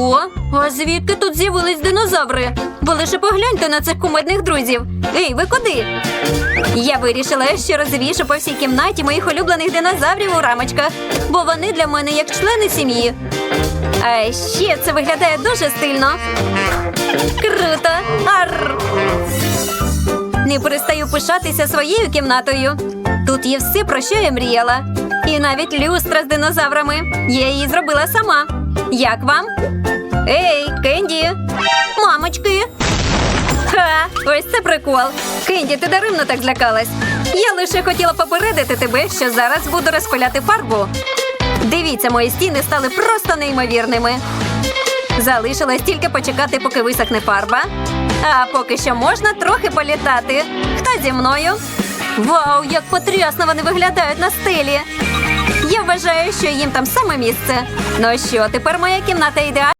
О, а звідки тут з'явились динозаври? Ви лише погляньте на цих кумедних друзів. Ей, ви куди? Я вирішила, що розвішу по всій кімнаті моїх улюблених динозаврів у рамочках, бо вони для мене як члени сім'ї. А ще це виглядає дуже стильно. Круто! Арр! Не перестаю пишатися своєю кімнатою. Тут є все, про що я мріяла. І навіть люстра з динозаврами. Я її зробила сама. Як вам? Ей, Кенді! Мамочки! Ха! Ось це прикол. Кенді, ти даремно так злякалась. Я лише хотіла попередити тебе, що зараз буду розпиляти фарбу. Дивіться, мої стіни стали просто неймовірними. Залишилось тільки почекати, поки висохне фарба. А поки що можна трохи політати. Хто зі мною? Вау, як потрясно вони виглядають на стелі. Я вважаю, що їм там саме місце. Ну що, тепер моя кімната ідеальна.